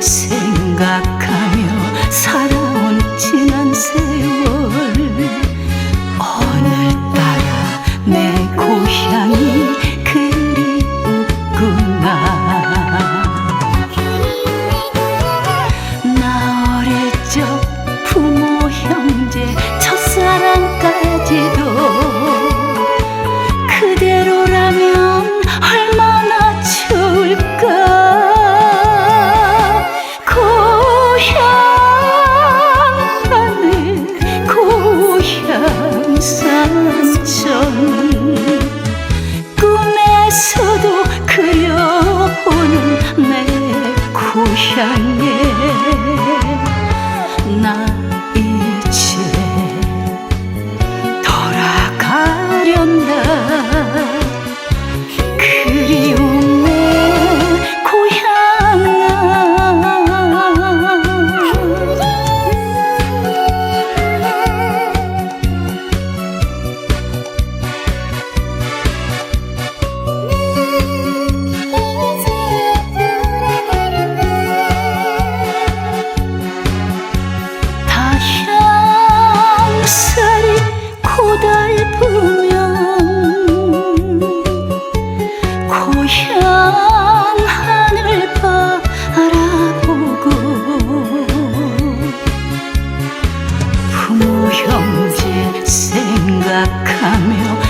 생각하며 살아온 지난 세월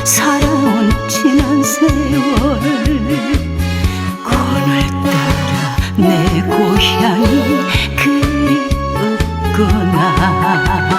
살아온 지난 세월 오늘따라 내 고향이 그리웠구나.